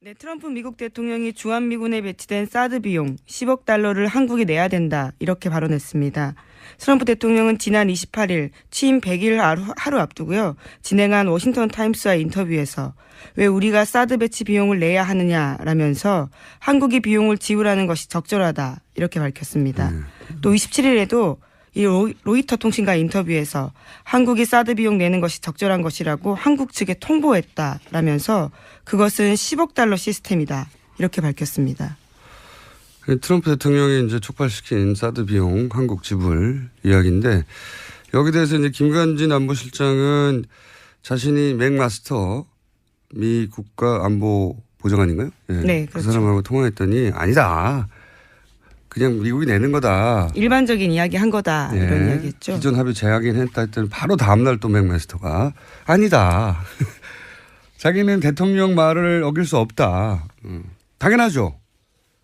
네, 트럼프 미국 대통령이 주한미군에 배치된 사드 비용 10억 달러를 한국이 내야 된다 이렇게 발언했습니다. 트럼프 대통령은 지난 28일 취임 100일 하루, 하루 앞두고요. 진행한 워싱턴 타임스와 인터뷰에서 왜 우리가 사드 배치 비용을 내야 하느냐라면서 한국이 비용을 지불하는 것이 적절하다 이렇게 밝혔습니다. 또 27일에도 이 로- 로이터 통신과 인터뷰에서 한국이 사드 비용 내는 것이 적절한 것이라고 한국 측에 통보했다라면서 그것은 10억 달러 시스템이다 이렇게 밝혔습니다. 그 트럼프 대통령이 이제 촉발시킨 사드 비용 한국 지불 이야기인데 여기 대해서 이제 김관진 안보실장은 자신이 맥마스터 미 국가 안보 보좌관인가요? 예. 네, 그 그렇죠. 사람하고 통화했더니 아니다. 그냥 미국이 내는 거다. 일반적인 이야기 한 거다 예. 이런 이야기했죠. 기존 합의 재확인 했다 했더니 바로 다음날 또 맥마스터가 아니다. 자기는 대통령 말을 어길 수 없다. 음. 당연하죠.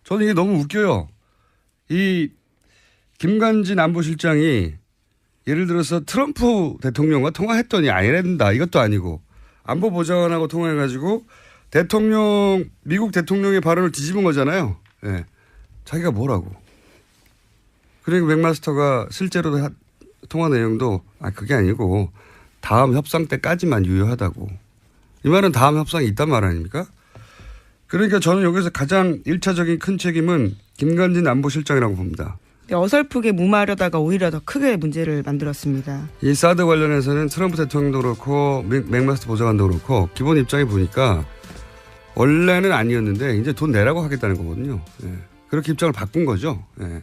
저는 이게 너무 웃겨요. 이 김관진 안보실장이 예를 들어서 트럼프 대통령과 통화했더니 아니란다. 이것도 아니고 안보 보좌관하고 통화해가지고 대통령 미국 대통령의 발언을 뒤집은 거잖아요. 예. 자기가 뭐라고. 그러니까 맥마스터가 실제로 하- 통화 내용도 아 그게 아니고 다음 협상 때까지만 유효하다고. 이 말은 다음 협상이 있단 말 아닙니까? 그러니까 저는 여기서 가장 일차적인 큰 책임은 김관진 안보실장이라고 봅니다. 네, 어설프게 무마하려다가 오히려 더 크게 문제를 만들었습니다. 이 사드 관련해서는 트럼프 대통령도 그렇고 맥- 맥마스터 보좌관도 그렇고 기본 입장이 보니까 원래는 아니었는데 이제 돈 내라고 하겠다는 거거든요. 예. 그렇게 입장을 바꾼 거죠. 예.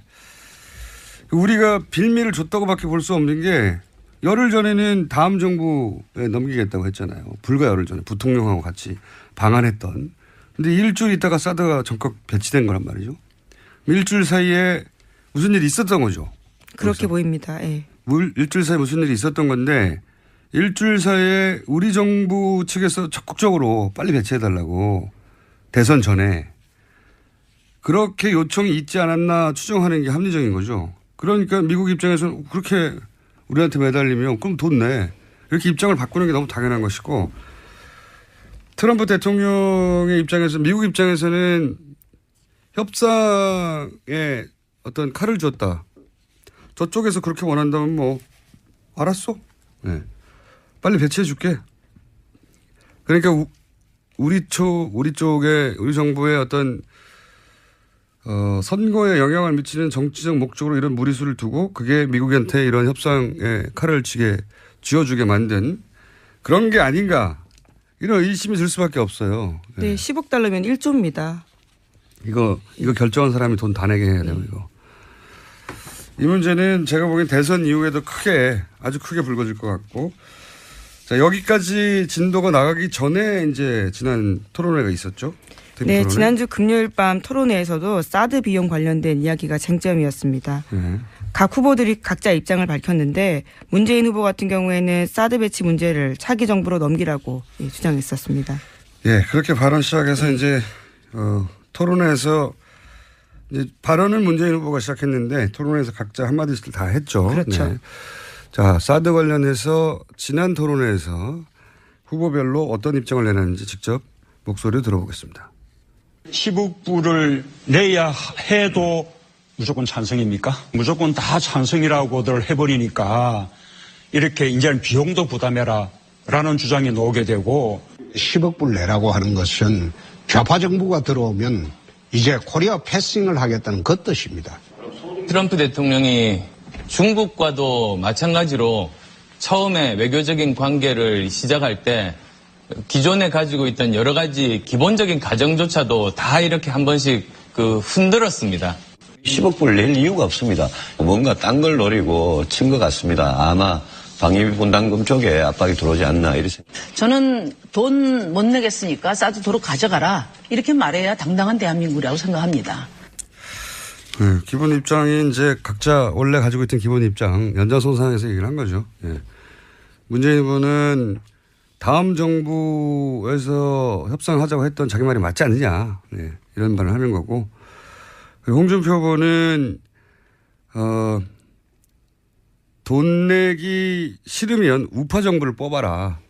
우리가 빌미를 줬다고밖에 볼 수 없는 게 열흘 전에는 다음 정부에 넘기겠다고 했잖아요. 불과 열흘 전에 부통령하고 같이 방한했던. 근데 일주일 있다가 사드가 전격 배치된 거란 말이죠. 일주일 사이에 무슨 일이 있었던 거죠. 그렇게 그래서. 보입니다. 예. 물 일주일 사이에 무슨 일이 있었던 건데 일주일 사이에 우리 정부 측에서 적극적으로 빨리 배치해달라고 대선 전에 그렇게 요청이 있지 않았나 추정하는 게 합리적인 거죠. 그러니까 미국 입장에서는 그렇게 우리한테 매달리면 그럼 돈 내. 이렇게 입장을 바꾸는 게 너무 당연한 것이고 트럼프 대통령의 입장에서 미국 입장에서는 협상에 어떤 칼을 줬다. 저쪽에서 그렇게 원한다면 뭐 알았어. 네. 빨리 배치해 줄게. 그러니까 우, 우리 쪽 우리 쪽에 우리 정부의 어떤 어, 선거에 영향을 미치는 정치적 목적으로 이런 무리수를 두고 그게 미국한테 이런 협상에 칼을 치게 쥐어주게 만든 그런 게 아닌가 이런 의심이 들 수밖에 없어요. 네, 10억 달러면 1조입니다. 이거 이거 결정한 사람이 돈 다 내게 해야 돼요 이거. 이 문제는 제가 보기엔 대선 이후에도 크게 아주 크게 불거질 것 같고 자 여기까지 진도가 나가기 전에 이제 지난 토론회가 있었죠. 네, 토론회. 지난주 금요일 밤 토론회에서도 사드 비용 관련된 이야기가 쟁점이었습니다. 네. 각 후보들이 각자 입장을 밝혔는데 문재인 후보 같은 경우에는 사드 배치 문제를 차기 정부로 넘기라고 예, 주장했었습니다. 예, 그렇게 발언 시작해서 이제 어, 토론회에서 이제 발언은 문재인 후보가 시작했는데 토론회에서 각자 한 마디씩 다 했죠. 네. 그렇죠. 자, 사드 관련해서 지난 토론회에서 후보별로 어떤 입장을 내놨는지 직접 목소리를 들어보겠습니다. 10억 불을 내야 해도 무조건 찬성입니까? 무조건 다 찬성이라고들 해버리니까 이렇게 이제는 비용도 부담해라 라는 주장이 나오게 되고 10억 불 내라고 하는 것은 좌파 정부가 들어오면 이제 코리아 패싱을 하겠다는 그 뜻입니다. 트럼프 대통령이 중국과도 마찬가지로 처음에 외교적인 관계를 시작할 때 기존에 가지고 있던 여러 가지 기본적인 가정조차도 다 이렇게 한 번씩 그 흔들었습니다. 10억 불 낼 이유가 없습니다. 뭔가 딴 걸 노리고 친 것 같습니다. 아마 방위분담금 쪽에 압박이 들어오지 않나 이렇게 생각. 저는 돈 못 내겠으니까 도로 가져가라. 이렇게 말해야 당당한 대한민국이라고 생각합니다. 네, 기본 입장이 이제 각자 원래 가지고 있던 기본 입장 연장선상에서 얘기를 한 거죠. 예. 문재인 후보는 다음 정부에서 협상하자고 했던 자기 말이 맞지 않느냐 네, 이런 말을 하는 거고 홍준표 후보는 어, 돈 내기 싫으면 우파 정부를 뽑아라.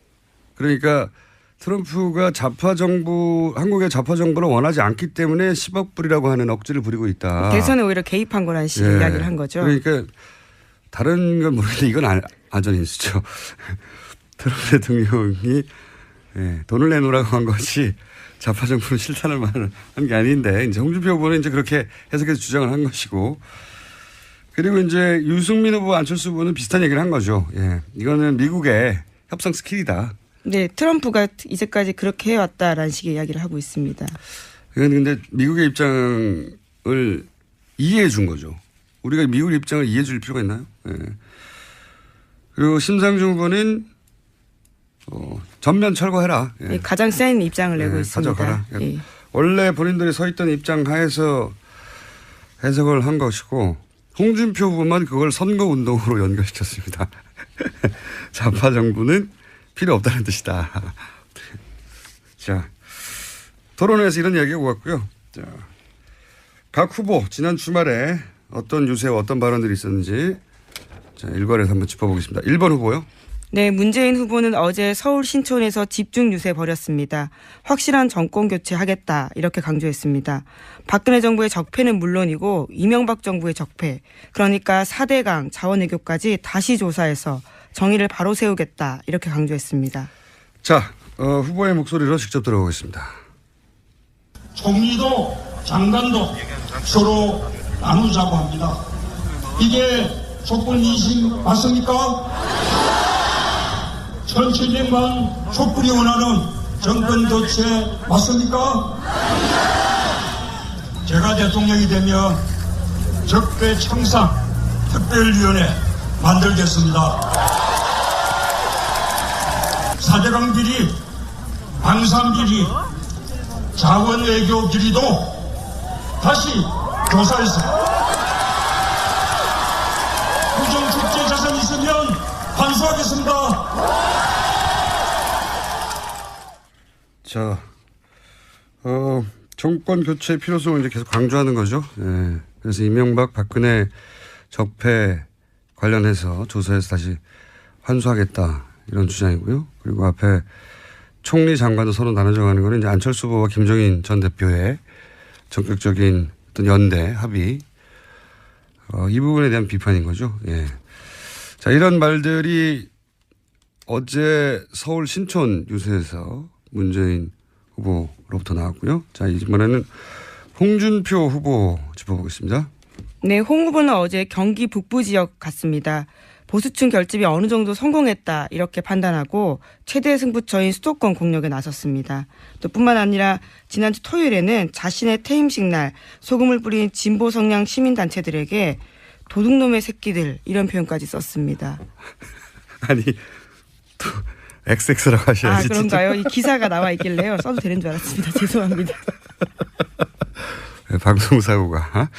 그러니까 트럼프가 좌파 정부 한국의 좌파 정부를 원하지 않기 때문에 10억 불이라고 하는 억지를 부리고 있다. 대선에 오히려 개입한 거라는 식의 예. 이야기를 한 거죠. 그러니까 다른 건 모르겠는데 이건 안- 안전 인수죠. 트럼프 대통령이 예, 돈을 내놓으라고 한 것이 좌파 정부는 실탄을 한게 아닌데 이제 홍준표 후보는 이제 그렇게 해석해서 주장을 한 것이고 그리고 이제 유승민 후보 안철수 후보는 비슷한 얘기를 한 거죠. 예, 이거는 미국의 협상 스킬이다. 네, 트럼프가 이제까지 그렇게 해왔다라는 식의 이야기를 하고 있습니다. 이건 근데 미국의 입장을 이해해 준 거죠. 우리가 미국 입장을 이해해 줄 필요가 있나요? 예. 그리고 심상중 후보는 어, 전면 철거해라. 예. 예, 가장 센 입장을 내고 예, 있습니다. 가져가라. 예. 원래 본인들이 서 있던 입장 하에서 해석을 한 것이고 홍준표 후보만 그걸 선거 운동으로 연결시켰습니다. 좌파 정부는 필요 없다는 뜻이다. 자, 토론회에서 이런 이야기가 오갔고요. 자, 각 후보 지난 주말에 어떤 유세와 어떤 발언들이 있었는지 자, 일괄해서 한번 짚어보겠습니다. 1번 후보요. 네, 문재인 후보는 어제 서울 신촌에서 집중 유세 벌였습니다. 확실한 정권 교체하겠다 이렇게 강조했습니다. 박근혜 정부의 적폐는 물론이고 이명박 정부의 적폐, 그러니까 4대강 자원외교까지 다시 조사해서 정의를 바로 세우겠다 이렇게 강조했습니다. 자, 어, 후보의 목소리로 직접 들어보겠습니다. 총리도 장관도 서로 나누자고 합니다. 이게 조건 이심 맞습니까? 1700만 촛불이 원하는 정권 교체 맞습니까? 제가 대통령이 되면 적폐 청산 특별위원회 만들겠습니다. 사대강 비리, 방산 비리, 자원 외교 비리도 다시 조사해서 부정 축제 자산 있으면 환수하겠습니다. 자, 어, 정권 교체 필요성을 이제 계속 강조하는 거죠. 예. 그래서 이명박, 박근혜 적폐 관련해서 조사해서 다시 환수하겠다 이런 주장이고요. 그리고 앞에 총리 장관도 서로 나눠져 가는 거는 이제 안철수 후보와 김종인 전 대표의 전격적인 어떤 연대 합의 어, 이 부분에 대한 비판인 거죠. 예. 자, 이런 말들이 어제 서울 신촌 유세에서 문재인 후보로부터 나왔고요. 자, 이번에는 홍준표 후보 짚어보겠습니다. 네, 홍 후보는 어제 경기 북부 지역 갔습니다. 보수층 결집이 어느 정도 성공했다 이렇게 판단하고 최대 승부처인 수도권 공격에 나섰습니다. 또 뿐만 아니라 지난주 토요일에는 자신의 퇴임식 날 소금을 뿌린 진보 성향 시민 단체들에게 도둑놈의 새끼들 이런 표현까지 썼습니다. 아니, 또 XX라고 하셔야지. 아 진짜. 그런가요? 이 기사가 나와 있길래요. 써도 되는 줄 알았습니다. 죄송합니다. 네, 방송사고가.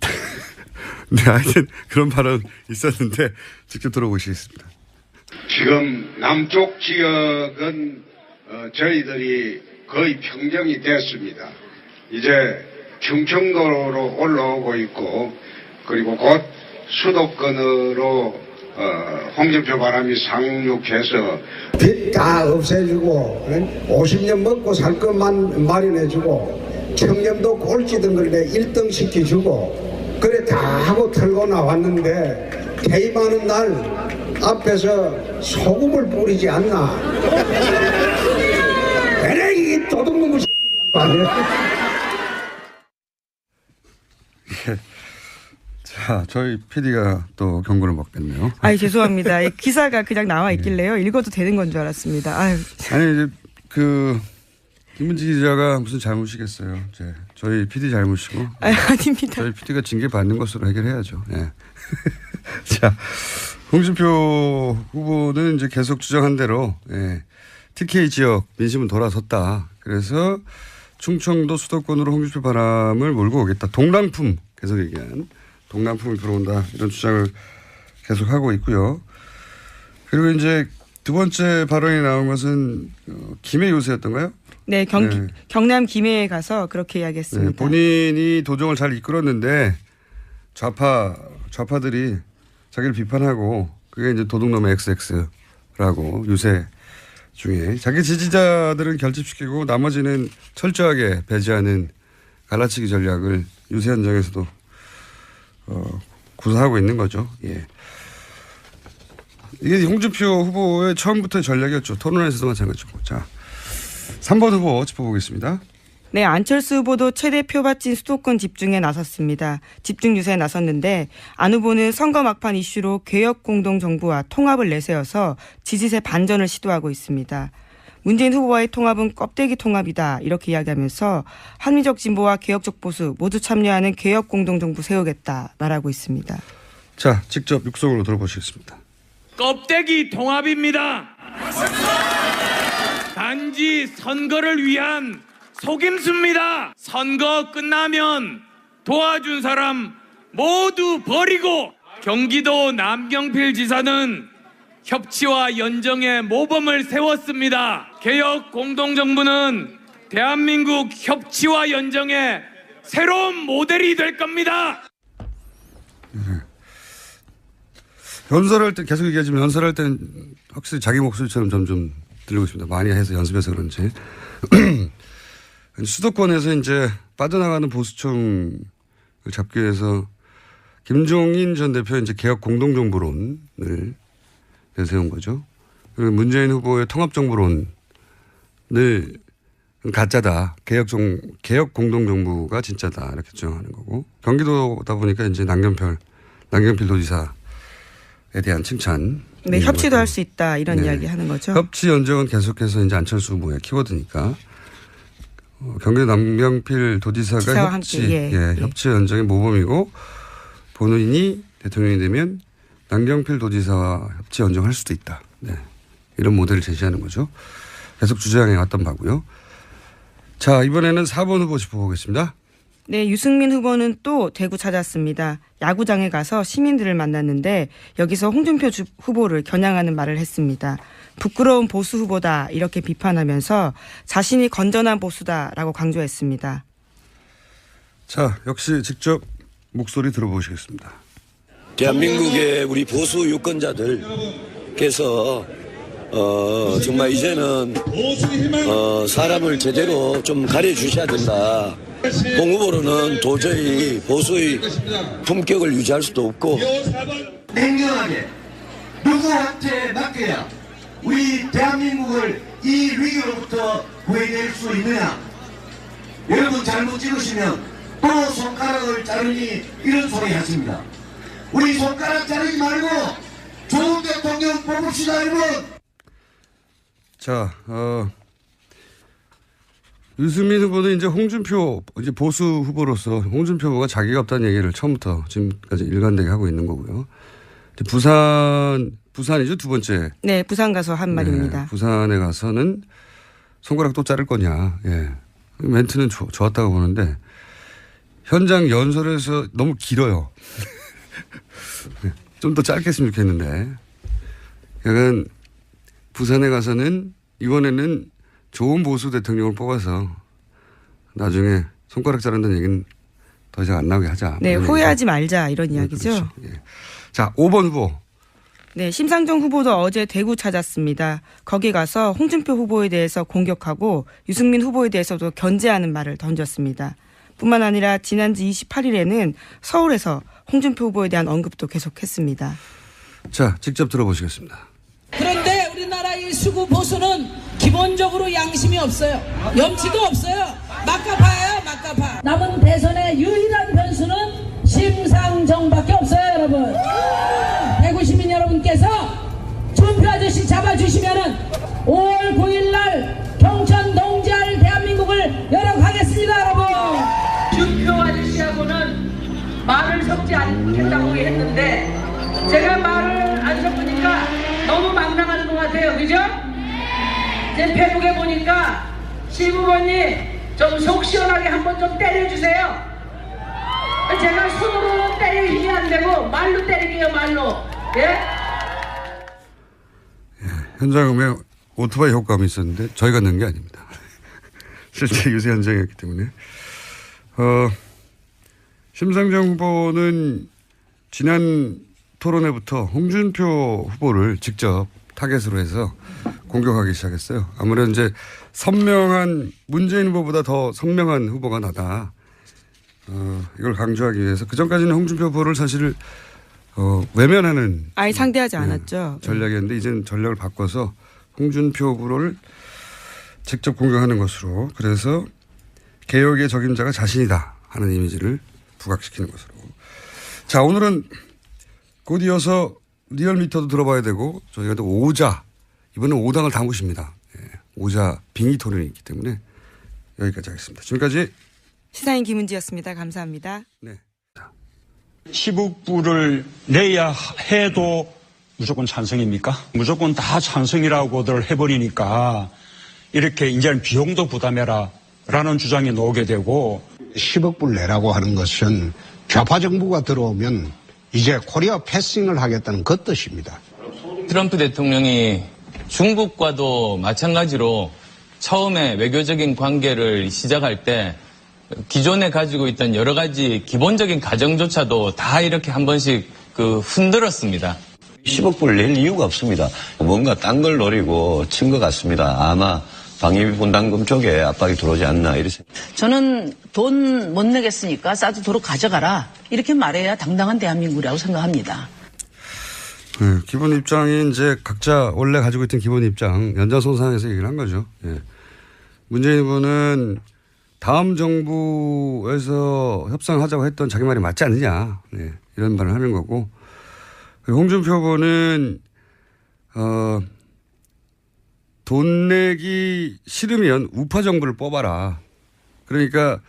네, 하여튼 그런 발언 있었는데 직접 들어보시겠습니다. 지금 남쪽 지역은 어, 저희들이 거의 평정이 됐습니다. 이제 충청도로 올라오고 있고 그리고 곧 수도권으로 어, 홍준표 바람이 상륙해서 빚 다 없애주고 50년 먹고 살 것만 마련해주고 청렴도 꼴찌던 걸 1등 시켜주고 그래 다 하고 털고 나왔는데 퇴임하는 날 앞에서 소금을 뿌리지 않나. 그래 이 도둑놈의 자, 저희 PD가 또 경고를 먹겠네요. 아 죄송합니다. 이 기사가 그냥 나와 있길래요. 읽어도 되는 건 줄 알았습니다. 아유, 아니 이제 그 김은지 기자가 무슨 잘못이겠어요. 이제 저희 PD 잘못이고 아 아닙니다. 저희 PD가 징계 받는 것으로 해결해야죠. 예. 자, 홍준표 후보는 이제 계속 주장한 대로 예, TK 지역 민심은 돌아섰다. 그래서 충청도 수도권으로 홍준표 바람을 몰고 오겠다. 동랑품 계속 얘기한 동랑품이 들어온다 이런 주장을 계속 하고 있고요. 그리고 이제 두 번째 발언이 나온 것은 어, 김해 요새였던가요? 네, 경기, 네. 경남 김해에 가서 그렇게 네, 이야기했습니다. 본인이 도정을 잘 이끌었는데 좌파 좌파들이 자기를 비판하고 그게 이제 도둑놈의 XX라고 유세 중에 자기 지지자들은 결집시키고 나머지는 철저하게 배제하는 갈라치기 전략을 유세 현장에서도 어, 구사하고 있는 거죠. 예. 이게 홍준표 후보의 처음부터의 전략이었죠. 토론에서도 마찬가지고. 자, 3번 후보 짚어보겠습니다. 네, 안철수 후보도 최대 표밭인 수도권 집중에 나섰습니다. 집중 유세에 나섰는데 안 후보는 선거 막판 이슈로 개혁 공동 정부와 통합을 내세워서 지지세 반전을 시도하고 있습니다. 문재인 후보와의 통합은 껍데기 통합이다 이렇게 이야기하면서 합리적 진보와 개혁적 보수 모두 참여하는 개혁 공동 정부 세우겠다 말하고 있습니다. 자, 직접 육성으로 들어보시겠습니다. 껍데기 통합입니다. 단지 선거를 위한 속임수입니다. 선거 끝나면 도와준 사람 모두 버리고 경기도 남경필 지사는 협치와 연정의 모범을 세웠습니다. 개혁 공동정부는 대한민국 협치와 연정의 새로운 모델이 될 겁니다. 연설할 때 계속 얘기하지만 연설할 때는 확실히 자기 목소리처럼 점점 들리고 있습니다. 많이 해서 연습해서 그런지. 수도권에서 이제 빠져나가는 보수청을 잡기 위해서 김종인 전 대표 이제 개혁 공동정부론을 내세운 거죠. 문재인 후보의 통합정부론을 가짜다. 개혁 정, 개혁 공동 정부가 진짜다. 이렇게 주장하는 거고. 경기도다 보니까 이제 남경필, 남경필 도지사 에 대한 칭찬. 네, 협치도 할 수 있다 이런 네. 이야기 하는 거죠. 협치 연정은 계속해서 이제 안철수 후보의 키워드니까 어, 경기도 남경필 도지사가 협치, 함께, 예, 예, 예. 협치 연정의 모범이고 본인이 대통령이 되면 남경필 도지사와 협치 연정할 수도 있다. 네. 이런 모델을 제시하는 거죠. 계속 주장해 왔던 바고요. 자 이번에는 4번 후보 짚어보겠습니다. 네, 유승민 후보는 또 대구 찾았습니다. 야구장에 가서 시민들을 만났는데 여기서 홍준표 주- 후보를 겨냥하는 말을 했습니다. 부끄러운 보수 후보다 이렇게 비판하면서 자신이 건전한 보수다라고 강조했습니다. 자 역시 직접 목소리 들어보시겠습니다. 대한민국의 우리 보수 유권자들께서 어, 정말 이제는 어, 사람을 제대로 좀 가려 주셔야 된다. 홍 후보로는 도저히 보수의 품격을 유지할 수도 없고. 냉정하게 누구한테 맡겨야 우리 대한민국을 이 위기로부터 구해낼 수 있느냐? 여러분 잘못 찍으시면 또 손가락을 자르니 이런 소리 하십니다 우리 손가락 자르지 말고 좋은 대통령 뽑읍시다 여러분 자, 어, 유승민 후보는 이제 홍준표, 이제 보수 후보로서 홍준표 후보가 자기가 없다는 얘기를 처음부터 지금까지 일관되게 하고 있는 거고요. 부산, 부산이죠, 두 번째. 네, 부산 가서 한 말입니다. 네, 부산에 가서는 손가락 또 자를 거냐. 예. 멘트는 좋, 좋았다고 보는데 현장 연설에서 너무 길어요. 좀 더 짧게 했으면 좋겠는데. 약간 부산에 가서는 이번에는 좋은 보수 대통령을 뽑아서 나중에 손가락 자른다는 얘기는 더 이상 안 나오게 하자. 네, 후회하지 얘기죠. 말자 이런 네, 이야기죠. 그렇죠. 예. 자, 5번 후보. 네, 심상정 후보도 어제 대구 찾았습니다. 거기 가서 홍준표 후보에 대해서 공격하고 유승민 후보에 대해서도 견제하는 말을 던졌습니다. 뿐만 아니라 지난주 28일에는 서울에서 홍준표 후보에 대한 언급도 계속했습니다. 자, 직접 들어보시겠습니다. 그런데 우리나라의 수구 보수는 기본적으로 양심이 없어요. 염치도 없어요. 막가파예요, 막가파. 남은 대선의 유일한 변수는 심상정밖에 없어요, 여러분. 대구 시민 여러분께서 준표 아저씨 잡아주시면은 섞지 않겠다고 했는데 제가 말을 안 섞으니까 너무 막 나가는 것 같아요. 그죠? 제 페북에 보니까 시부모님 좀 속 시원하게 한번 좀 때려주세요. 제가 손으로 때릴 힘이 안 되고 말로 때릴게요, 말로. 예? 현장음에 오토바이 효과음이 있었는데 저희가 넣은 게 아닙니다. 실제 유세 현장이었기 때문에. 어, 심상정 후보는 지난 토론회부터 홍준표 후보를 직접 타겟으로 해서 공격하기 시작했어요. 아무래도 이제 선명한 문재인 후보보다 더 선명한 후보가 나다. 어, 이걸 강조하기 위해서 그 전까지는 홍준표 후보를 사실 어, 외면하는 아예 네. 상대하지 않았죠. 전략이었는데 이제는 전략을 바꿔서 홍준표 후보를 직접 공격하는 것으로 그래서 개혁의 적임자가 자신이다 하는 이미지를 부각시키는 것으로. 자 오늘은 곧 이어서 리얼미터도 들어봐야 되고 저희가 또 오자 이번엔 오당을 다 모십니다. 예, 오자 빙의 토론이 있기 때문에 여기까지 하겠습니다. 지금까지 시사인 김은지였습니다. 감사합니다. 네. 시북부를 내야 해도 무조건 찬성입니까? 무조건 다 찬성이라고들 해버리니까 이렇게 이제는 비용도 부담해라 라는 주장이 나오게 되고 10억 불 내라고 하는 것은 좌파 정부가 들어오면 이제 코리아 패싱을 하겠다는 그 뜻입니다. 트럼프 대통령이 중국과도 마찬가지로 처음에 외교적인 관계를 시작할 때 기존에 가지고 있던 여러 가지 기본적인 가정조차도 다 이렇게 한 번씩 그 흔들었습니다. 10억 불 낼 이유가 없습니다. 뭔가 딴 걸 노리고 친 것 같습니다. 아마 방위비 분담금 쪽에 압박이 들어오지 않나 이렇게 생각. 저는 돈 못 내겠으니까 싸도 도로 가져가라. 이렇게 말해야 당당한 대한민국이라고 생각합니다. 네, 기본 입장이 이제 각자 원래 가지고 있던 기본 입장 연장선상에서 얘기를 한 거죠. 예. 문재인 후보는 다음 정부에서 협상하자고 했던 자기 말이 맞지 않느냐 네, 이런 말을 하는 거고 홍준표 후보는 어, 돈 내기 싫으면 우파 정부를 뽑아라. 그러니까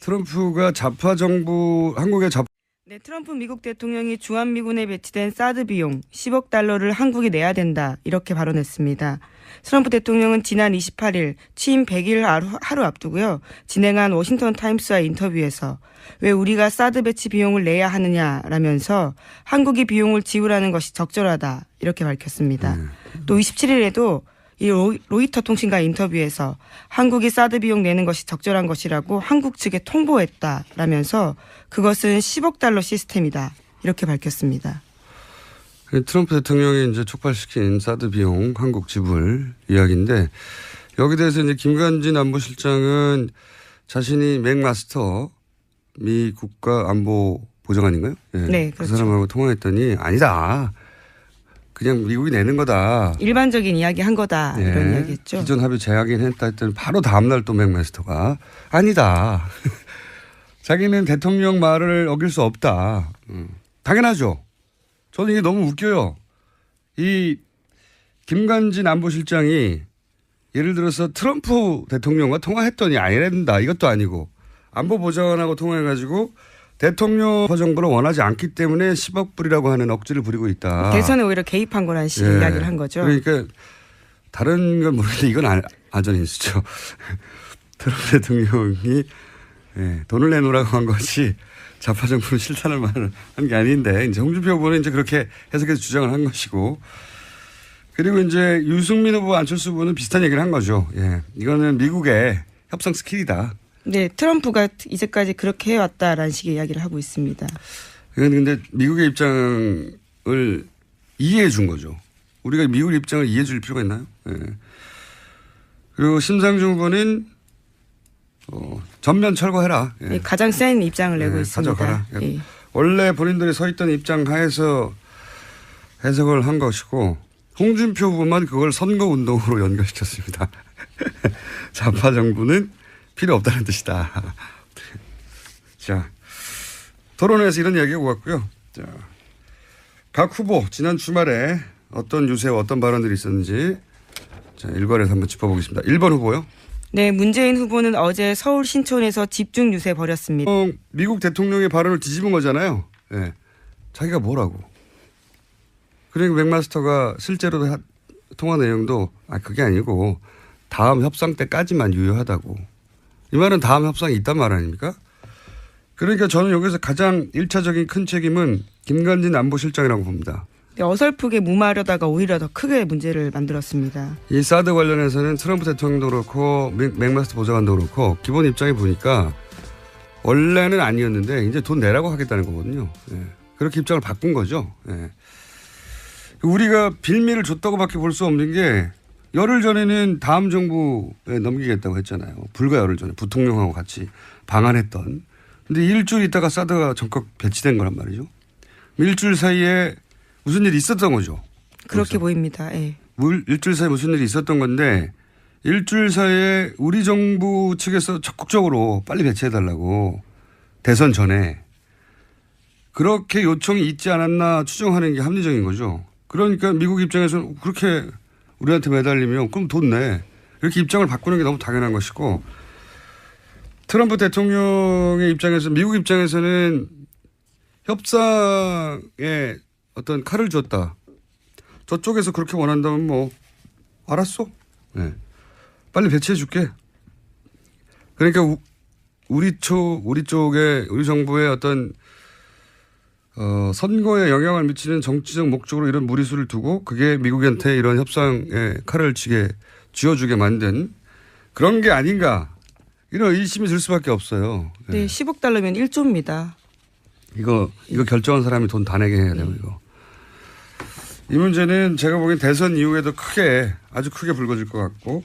트럼프가 좌파 정부 한국의 좌 네, 트럼프 미국 대통령이 주한미군에 배치된 사드 비용 10억 달러를 한국이 내야 된다. 이렇게 발언했습니다. 트럼프 대통령은 지난 28일 취임 100일 하루, 하루 앞두고요. 진행한 워싱턴 타임스와 인터뷰에서 왜 우리가 사드 배치 비용을 내야 하느냐라면서 한국이 비용을 지불하는 것이 적절하다. 이렇게 밝혔습니다. 또 27일에도 이 로- 로이터 통신과 인터뷰에서 한국이 사드 비용 내는 것이 적절한 것이라고 한국 측에 통보했다라면서 그것은 10억 달러 시스템이다 이렇게 밝혔습니다. 트럼프 대통령이 이제 촉발시킨 사드 비용 한국 지불 이야기인데 여기 대해서 이제 김관진 안보실장은 자신이 맥마스터 미 국가 안보 보좌관인가요? 예. 네, 그 그렇죠. 사람하고 통화했더니 아니다. 그냥 미국이 내는 거다. 일반적인 이야기 한 거다 예. 이런 이야기했죠. 기존 합의 재확인 했다 했더니 바로 다음날 또 맥마스터가 아니다. 자기는 대통령 말을 어길 수 없다. 음. 당연하죠. 저는 이게 너무 웃겨요. 이 김관진 안보실장이 예를 들어서 트럼프 대통령과 통화했더니 아니란다. 이것도 아니고 안보 보좌관하고 통화해가지고 대통령 정부를 원하지 않기 때문에 10억 불이라고 하는 억지를 부리고 있다. 대선에 오히려 개입한 거라는 식의 예. 이야기를 한 거죠. 그러니까 다른 건 모르겠는데 이건 아- 아전인수죠. 트럼프 대통령이 예, 돈을 내놓으라고 한 것이 좌파 정부는 싫다는 말을 한게 아닌데 이제 홍준표 후보는 이제 그렇게 해석해서 주장을 한 것이고 그리고 이제 유승민 후보 안철수 후보는 비슷한 얘기를 한 거죠. 예, 이거는 미국의 협상 스킬이다. 네, 트럼프가 이제까지 그렇게 해왔다라는 식의 이야기를 하고 있습니다. 이건 근데 미국의 입장을 이해해 준 거죠. 우리가 미국 입장을 이해해 줄 필요가 있나요? 예. 그리고 심상중 후보는 어, 전면 철거해라. 예. 네, 가장 센 입장을 내고 예, 있습니다. 가져가라. 예. 원래 본인들이 서 있던 입장 하에서 해석을 한 것이고 홍준표 후보만 그걸 선거 운동으로 연결시켰습니다. 좌파 정부는 필요 없다는 뜻이다. 자, 토론회에서 이런 이야기가 오갔고요. 자, 각 후보 지난 주말에 어떤 유세와 어떤 발언들이 있었는지 자, 일괄해서 한번 짚어보겠습니다. 1번 후보요. 네, 문재인 후보는 어제 서울 신촌에서 집중 유세 벌였습니다. 어, 미국 대통령의 발언을 뒤집은 거잖아요. 예. 자기가 뭐라고. 그러니까 맥마스터가 실제로 하- 통화 내용도 아 그게 아니고 다음 협상 때까지만 유효하다고. 이 말은 다음 협상이 있단 말 아닙니까? 그러니까 저는 여기서 가장 일차적인큰 책임은 김관진 안보실장이라고 봅니다. 네, 어설프게 무마하려다가 오히려 더 크게 문제를 만들었습니다. 이 사드 관련해서는 트럼프 대통령도 그렇고 맥- 맥마스터 보좌관도 그렇고 기본 입장이 보니까 원래는 아니었는데 이제 돈 내라고 하겠다는 거거든요. 예. 그렇게 입장을 바꾼 거죠. 예. 우리가 빌미를 줬다고밖에 볼 수 없는 게 열흘 전에는 다음 정부에 넘기겠다고 했잖아요. 불과 열흘 전에 부통령하고 같이 방한했던. 근데 일주일 있다가 사드가 전격 배치된 거란 말이죠. 일주일 사이에 무슨 일이 있었던 거죠. 그렇게 보입니다. 예. 물- 일주일 사이에 무슨 일이 있었던 건데 일주일 사이에 우리 정부 측에서 적극적으로 빨리 배치해달라고 대선 전에 그렇게 요청이 있지 않았나 추정하는 게 합리적인 거죠. 그러니까 미국 입장에서는 그렇게 우리한테 매달리면 그럼 돈 내. 이렇게 입장을 바꾸는 게 너무 당연한 것이고 트럼프 대통령의 입장에서 미국 입장에서는 협상에 어떤 칼을 줬다. 저쪽에서 그렇게 원한다면 뭐 알았어. 네. 빨리 배치해 줄게. 그러니까 우, 우리 쪽 우리 쪽에 우리 정부의 어떤 어, 선거에 영향을 미치는 정치적 목적으로 이런 무리수를 두고 그게 미국한테 이런 협상에 칼을 쥐게 쥐어주게 만든 그런 게 아닌가 이런 의심이 들 수밖에 없어요. 네, 10억 달러면 1조입니다. 이거 이거 결정한 사람이 돈 다 내게 해야 되고 이거. 이 문제는 제가 보기엔 대선 이후에도 크게 아주 크게 불거질 것 같고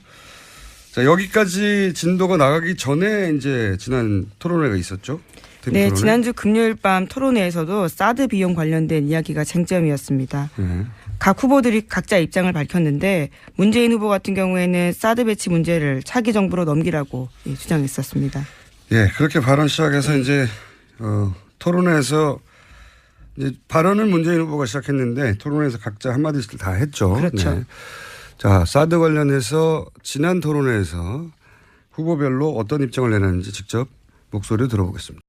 자 여기까지 진도가 나가기 전에 이제 지난 토론회가 있었죠. 네, 토론회. 지난주 금요일 밤 토론회에서도 사드 비용 관련된 이야기가 쟁점이었습니다. 네. 각 후보들이 각자 입장을 밝혔는데 문재인 후보 같은 경우에는 사드 배치 문제를 차기 정부로 넘기라고 예, 주장했었습니다. 예, 그렇게 발언 시작해서 이제 어, 토론회에서 이제 발언은 문재인 후보가 시작했는데 토론회에서 각자 한 마디씩 다 했죠. 그렇죠. 자, 사드 관련해서 지난 토론회에서 후보별로 어떤 입장을 내놨는지 직접 목소리를 들어보겠습니다.